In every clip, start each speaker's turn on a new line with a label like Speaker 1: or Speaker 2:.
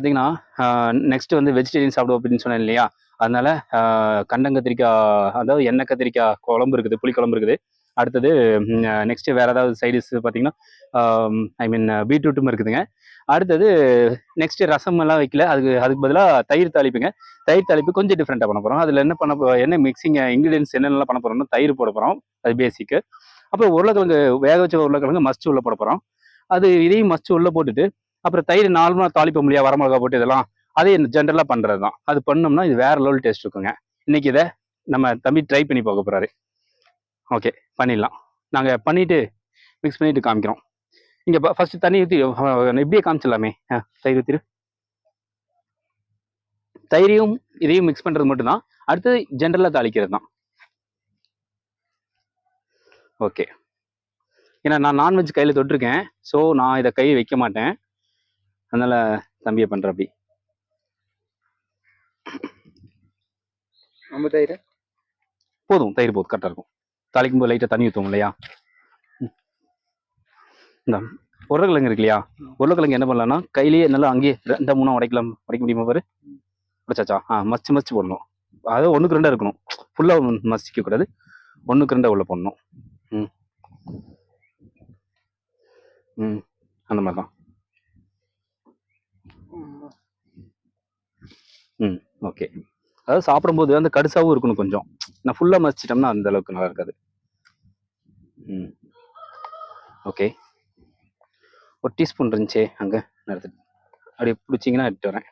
Speaker 1: பார்த்தீங்கன்னா நெக்ஸ்ட் வந்து வெஜிடேரியன் சாப்பிடுவோம் அப்படின்னு சொன்னேன் இல்லையா? அதனால கண்டம் கத்திரிக்காய் அதாவது எண்ணெய் கத்திரிக்காய் குழம்பு இருக்குது புளி குழம்பு இருக்குது. அடுத்தது நெக்ஸ்ட்டு வேறு ஏதாவது சைடிஸ் பார்த்தீங்கன்னா ஐ மீன் பீட்ரூட்டும் இருக்குதுங்க. அடுத்தது நெக்ஸ்ட்டு ரசம் எல்லாம் வைக்கல. அதுக்கு அதுக்கு பதிலாக தயிர் தாளிப்புங்க. தயிர் தாளிப்பு கொஞ்சம் டிஃப்ரெண்ட்டாக பண்ண போகிறோம் அதில் என்ன பண்ண போ என்ன மிக்சிங் இன்க்ரீடியன்ஸ் என்னென்னலாம் பண்ண போகிறோம்னா தயிர் போட போகிறோம் அது பேசிக்கு அப்புறம் உருளைக்கிழங்கு வேக வச்ச உருளைக்கிழங்கு மஸ்ட் உள்ளே போட போகிறோம் அது இதையும் மஸ்ட் உள்ளே போட்டுட்டு அப்புறம் தயிர் நார்மலாக தாளிப்ப இல்லையா வரமிளகா போட்டு இதெல்லாம் அதே ஜென்ரலாக பண்ணுறது தான் அது பண்ணோம்னா இது வேறு லெவல் டேஸ்ட் இருக்குங்க. இன்னைக்கு இதை நம்ம தம்பி ட்ரை பண்ணி பார்க்க போகிறாரு ஓகே பண்ணிடலாம். நாங்கள் பண்ணிவிட்டு மிக்ஸ் பண்ணிட்டு காமிக்கிறோம். இங்கே ஃபர்ஸ்ட் தண்ணி ஊற்றி இப்படியே காமிச்சிடலாமே. ஆ, தயிர் ஊற்றிரு தயிரையும் இதையும் மிக்ஸ் பண்ணுறது மட்டும்தான். அடுத்தது ஜென்ரலாக தாளிக்கிறது தான் ஓகே ஏன்னா நான் நான்வெஜ் கையில் தொட்டிருக்கேன். ஸோ நான் இதை கை வைக்க மாட்டேன். அதனால தம்பியை அப்படி
Speaker 2: நம்ம தயிர்?
Speaker 1: போதும் தயிர் போதும் கரெக்டாக இருக்கும். தாளிக்கும் போது லைட்டாக தண்ணி ஊற்றுவோம் இல்லையா? ம். இந்த உருளைக்கிழங்கு இருக்கு இல்லையா? உருளைக்கிழங்கு என்ன பண்ணலாம்னா கையிலேயே நல்லா அங்கேயே ரெண்டு மூணா உடைக்கலாம். உடைக்க முடியுமா பாரு? உடைச்சாச்சா? ஆ மச்சு மச்சு போடணும். அது ஒன்றுக்கு ரெண்டாக இருக்கணும். ஃபுல்லாக மசிக்க கூடாது. ஒன்றுக்கு ரெண்டாக உள்ள போடணும். ம். ம் அந்த மாதிரி தான் ம் ஓகே அதாவது சாப்பிடும்போது அந்த கடுசாவும் இருக்கணும் கொஞ்சம். நான் ஃபுல்லாக மசிச்சிட்டோம்னா அந்த அளவுக்கு நல்லா இருக்காது. ம். ஓகே ஒரு டீஸ்பூன் இருந்துச்சே அங்கே. நான் அப்படியே பிடிச்சிங்கன்னா எடுத்து வரேன்.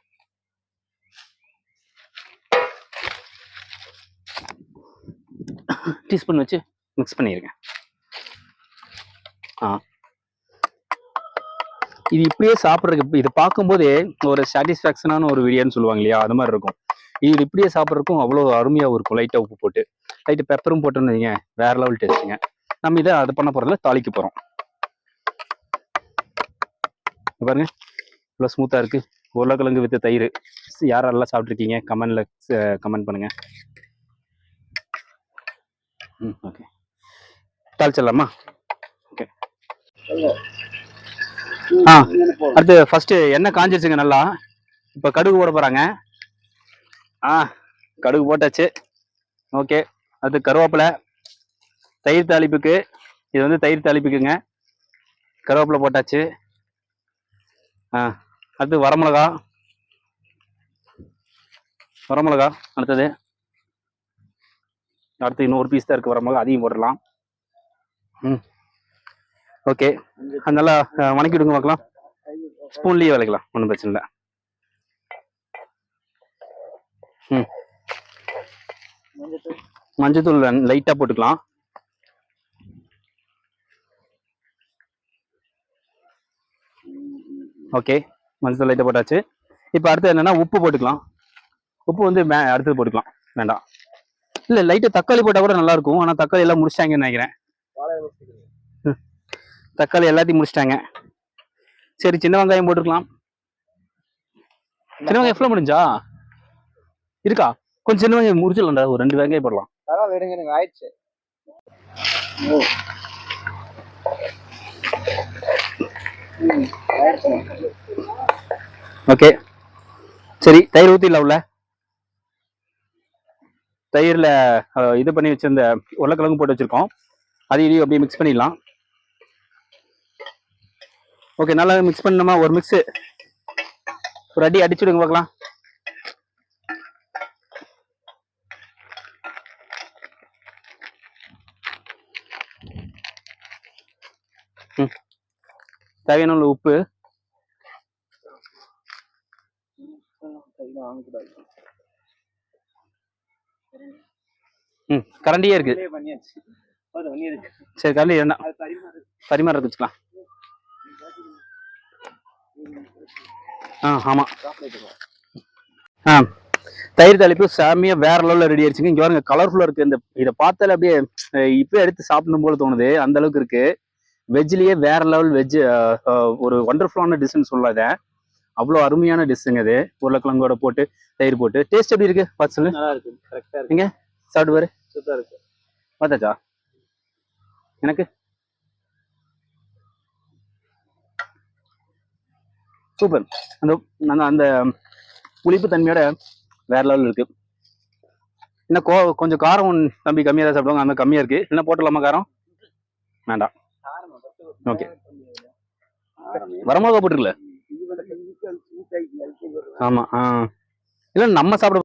Speaker 1: டீஸ்பூன் வச்சு மிக்ஸ் பண்ணிடுங்க ஆ. இது இப்படியே சாப்பிட்றதுக்கு இதை பார்க்கும்போதே ஒரு சாட்டிஸ்ஃபேக்ஷனான ஒரு வீடியோன்னு சொல்லுவாங்க இல்லையா? அது மாதிரி இருக்கும். இது இப்படியே சாப்பிட்றதுக்கும் அவ்வளோ அருமையாகவும் இருக்கும் லைட்டாக உப்பு போட்டு லைட்டு பெப்பரும் போட்டோன்னு வைங்க வேற லெவல் டேஸ்ட்டுங்க நம்ம இதை அது பண்ண போகிறதுல தாளிக்க போகிறோம் பாருங்க. இவ்வளோ ஸ்மூத்தாக இருக்குது உருளைக்கிழங்கு வித்து தயிர். யாரெல்லாம் சாப்பிட்ருக்கீங்க கமெண்டில் கமெண்ட் பண்ணுங்கள் ம் ஓகே தாளிச்சிடலாமா? ஓகே ஆ. அடுத்து ஃபர்ஸ்ட் எண்ணெய் காஞ்சிருச்சுங்க நல்லா. இப்போ கடுகு போட போறாங்க. ஆ கடுகு போட்டாச்சு. ஓகே. அடுத்து கருவேப்பிலை. தயிர் தாளிப்புக்கு இது வந்து தயிர் தாளிப்புக்குங்க. கருவேப்பிலை போட்டாச்சு. ஆ அடுத்து வரமிளகா. வரமிளகா அடுத்தது. அடுத்து இன்னொரு பீஸ் தான் இருக்கு. வரமிளகா அதையும் போடலாம் ம். ஓகே. அதனால வணக்கி விடுங்க பார்க்கலாம். ஸ்பூன்லேயே விளக்கலாம். ஒன்றும் பிரச்சனை இல்லை. ம். மஞ்சத்தூள் லைட்டாக போட்டுக்கலாம். ஓகே. மஞ்சத்தூள் லைட்டாக போட்டாச்சு. இப்போ அடுத்து என்னன்னா உப்பு போட்டுக்கலாம். உப்பு வந்து மே அடுத்தது போட்டுக்கலாம். வேண்டாம். இல்லை லைட்டாக தக்காளி போட்டால் கூட நல்லா இருக்கும். ஆனால் தக்காளி எல்லாம் முடிச்சாங்கன்னு நினைக்கிறேன். தக்காளி எல்லாத்தையும் முடிச்சிட்டாங்க. சரி சின்ன வெங்காயம் போட்டுக்கலாம் சின்ன வெங்காயம் எவ்வளோ முடிஞ்சா? இருக்கா? கொஞ்சம் சின்ன வெங்காயம் முடிச்சிடலாம்டா. ஒரு ரெண்டு வெங்காயம் போடலாம்.
Speaker 2: அதான் விடுங்க எனக்கு ஆயிடுச்சு.
Speaker 1: ஓகே. சரி தயிர் ஊற்றிடலாம் உள்ள தயிரில் இது பண்ணி வச்சிருந்த உருளைக்கிழங்கு போட்டு வச்சிருக்கோம். அது இதையும் அப்படியே மிக்ஸ் பண்ணிடலாம். ஓகே நல்லா மிக்ஸ் பண்ணணுமா? ஒரு மிக்ஸு ஒரு அடி அடிச்சுடுங்க பார்க்கலாம். ம். தேவையான அளவு உப்பு. ம் கரண்டியே இருக்கு. சரி கரண்டி என்ன
Speaker 2: அது பரிமாறு
Speaker 1: பரிமாறதுக்கு வச்சுக்கலாம். ஆ ஆமாம் ஆ. தயிர் தாளிப்பு சாமியா வேற லெவலில் ரெடி ஆயிடுச்சுங்க. இங்கே பாருங்க கலர்ஃபுல்லாக இருக்கு. இந்த இதை பார்த்தாலே அப்படியே அஹ், இப்பவே எடுத்து சாப்பிடணும் போல தோணுது. அந்த அளவுக்கு இருக்கு. வெஜ்லயே வேற லெவல் வெஜ் ஒரு ஒண்டர்ஃபுல்லான டிஷ்னு சொல்லலாம் இதை. அவ்வளோ அருமையான டிஷ்ஷுங்க இது. உருளைக்கிழங்கோட போட்டு தயிர் போட்டு. டேஸ்ட் எப்படி இருக்கு? பார்த்து சொல்லு.
Speaker 2: நல்லா இருக்கு. கரெக்டா இருக்கு.
Speaker 1: சாப்பிட்டு பாரு.
Speaker 2: சூப்பரா இருக்கு.
Speaker 1: பார்த்தாச்சா? எனக்கு சூப்பர். அந்த அந்த அந்த புளிப்பு தன்மையோட வேற லெவல் இருக்கு. இன்னும் கோ கொஞ்சம் காரம் தம்பி கம்மியாக தான் சாப்பிடுவாங்க. அந்த கம்மியாக இருக்கு. என்ன போட்டுடலாமா காரம்? வேண்டாம். ஓகே. வரமாக போட்டுருக்குல்ல ஆமாம் ஆ. இல்லை நம்ம சாப்பிட